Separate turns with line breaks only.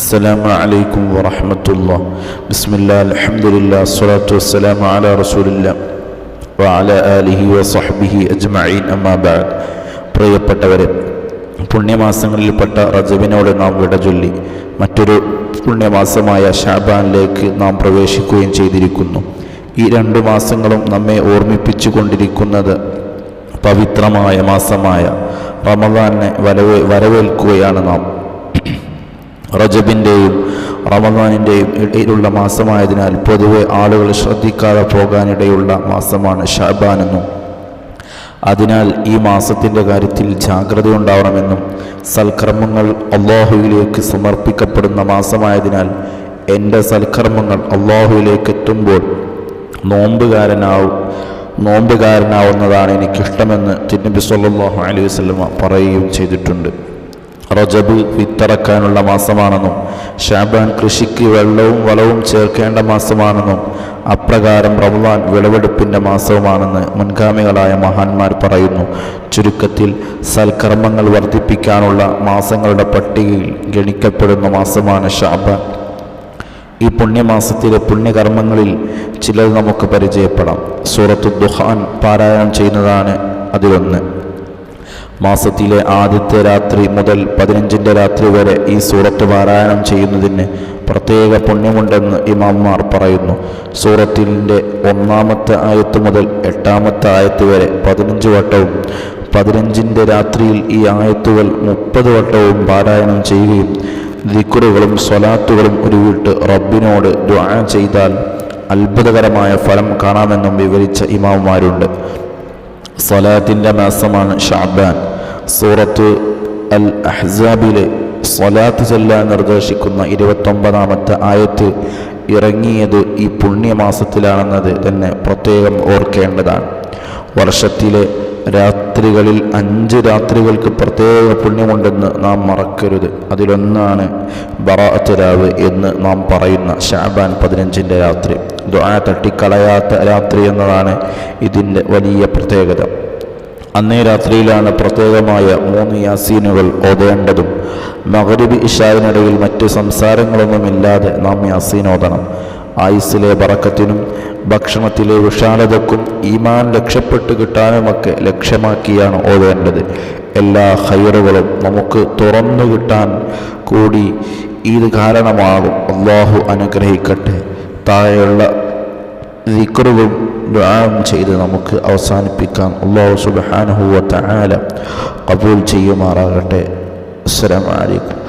السلام عليكم ورحمة الله بسم الله الحمد لله الصلاة والسلام على رسول الله وعلى آله وصحبه أجمعين أما بعد പ്രിയപ്പെട്ടവരെ പുണ്യമാസങ്ങളിൽപ്പെട്ട റജബിനോട് നാം വിട ചൊല്ലി മറ്റൊരു പുണ്യമാസമായ ഷാബാനിലേക്ക് നാം പ്രവേശിക്കുകയും ചെയ്തിരിക്കുന്നു ഈ രണ്ട് മാസങ്ങളും നമ്മെ ഓർമ്മിപ്പിച്ചു കൊണ്ടിരിക്കുന്നത് പവിത്രമായ മാസമായ റമദാനെ വരവേ വരവേൽക്കുകയാണ് നാം റജബിന്റെയും റമദാനിന്റെയും ഇടയിലുള്ള മാസമായതിനാൽ പൊതുവെ ആളുകൾ ശ്രദ്ധിക്കാതെ പോകാനിടയുള്ള മാസമാണ് ഷാബാൻ എന്നും അതിനാൽ ഈ മാസത്തിന്റെ കാര്യത്തിൽ ജാഗ്രത ഉണ്ടാവണമെന്നും സൽക്കർമ്മങ്ങൾ അള്ളാഹുവിലേക്ക് സമർപ്പിക്കപ്പെടുന്ന മാസമായതിനാൽ എന്റെ സൽക്കർമ്മങ്ങൾ അള്ളാഹുവിലേക്ക് എത്തുമ്പോൾ നോമ്പുകാരനാവും നോമ്പുകാരനാവുന്നതാണ് എനിക്കിഷ്ടമെന്ന് തിരുനബി സല്ലല്ലാഹു അലൈഹി വസല്ലമ പറയുകയും ചെയ്തിട്ടുണ്ട്. റജബ് വിത്തിറക്കാനുള്ള മാസമാണെന്നും ഷാബാൻ കൃഷിക്ക് വെള്ളവും വളവും ചേർക്കേണ്ട മാസമാണെന്നും അപ്രകാരം റമദാൻ വിളവെടുപ്പിന്റെ മാസവുമാണെന്ന് മുൻഗാമികളായ മഹാന്മാർ പറയുന്നു. ചുരുക്കത്തിൽ സൽക്കർമ്മങ്ങൾ വർദ്ധിപ്പിക്കാനുള്ള മാസങ്ങളുടെ പട്ടികയിൽ ഗണിക്കപ്പെടുന്ന മാസമാണ് ഷാബാൻ. ഈ പുണ്യമാസത്തിലെ പുണ്യകർമ്മങ്ങളിൽ ചിലത് നമുക്ക് പരിചയപ്പെടാം. സൂറത്തു ദുഹാൻ പാരായണം ചെയ്യുന്നതാണ് അതിലൊന്ന്. മാസത്തിലെ ആദ്യത്തെ രാത്രി മുതൽ പതിനഞ്ചിന്റെ രാത്രി വരെ ഈ സൂറത്ത് പാരായണം ചെയ്യുന്നതിന് പ്രത്യേക പുണ്യമുണ്ടെന്ന് ഇമാംമാർ പറയുന്നു. സൂറത്തിന്റെ ഒന്നാമത്തെ ആയത്ത് മുതൽ എട്ടാമത്തെ ആയത്ത് വരെ പതിനഞ്ച് വട്ടവും പതിനഞ്ചിന്റെ രാത്രിയിൽ ഈ ആയത്തുകൾ മുപ്പത് വട്ടവും പാരായണം ചെയ്യുകയും ദിക്കുറുകളും സ്വലാത്തുകളും ഉരുവിട്ട് റബ്ബിനോട് ദ്വാ ചെയ്താൽ അത്ഭുതകരമായ ഫലം കാണാമെന്നും വിവരിച്ച ഇമാവുമാരുണ്ട് സ്വലാത്തിന്റെ മാസമാണ് ഷാബാൻ. സൂറത്ത് അൽ അഹ്സാബിലെ സ്വലാത്ത് ചെല്ലാൻ നിർദ്ദേശിക്കുന്ന ഇരുപത്തൊമ്പതാമത്തെ ആയത്ത് ഇറങ്ങിയത് ഈ പുണ്യമാസത്തിലാണെന്നത് തന്നെ പ്രത്യേകം ഓർക്കേണ്ടതാണ്. വർഷത്തിലെ രാത്രികളിൽ അഞ്ച് രാത്രികൾക്ക് പ്രത്യേക പുണ്യമുണ്ടെന്ന് നാം മറക്കരുത്. അതിലൊന്നാണ് ബറാത്തരാവ് എന്ന് നാം പറയുന്ന ഷാബാൻ പതിനഞ്ചിന്റെ രാത്രി. ദ്വാ തട്ടിക്കളയാത്ത രാത്രി എന്നതാണ് ഇതിന്റെ വലിയ പ്രത്യേകത. അന്നേ രാത്രിയിലാണ് പ്രത്യേകമായ മൂന്ന് യാസീനുകൾ ഓതേണ്ടതും മകരിബി ഇഷാവിനിടയിൽ മറ്റ് സംസാരങ്ങളൊന്നുമില്ലാതെ നാം യാസീൻ ഓതണം. ആയുസ്സിലെ ബറക്കത്തിനും ഭക്ഷണത്തിലെ വിശാലതക്കും ഈമാൻ രക്ഷപ്പെട്ട് കിട്ടാനുമൊക്കെ ലക്ഷ്യമാക്കിയാണ് ഓതേണ്ടത്. എല്ലാ ഹൈറുകളും നമുക്ക് തുറന്നു കിട്ടാൻ കൂടി ഇത് കാരണമാകും. അള്ളാഹു അനുഗ്രഹിക്കട്ടെ. താഴെയുള്ള ദിക്റുകളും ദുആം ചെയ്ത് നമുക്ക് അവസാനിപ്പിക്കാം. അള്ളാഹു സുബ്ഹാനഹു വ തആല കബൂൽ ചെയ്യുമാറാകട്ടെ. അസ്സലാമു അലൈക്കും.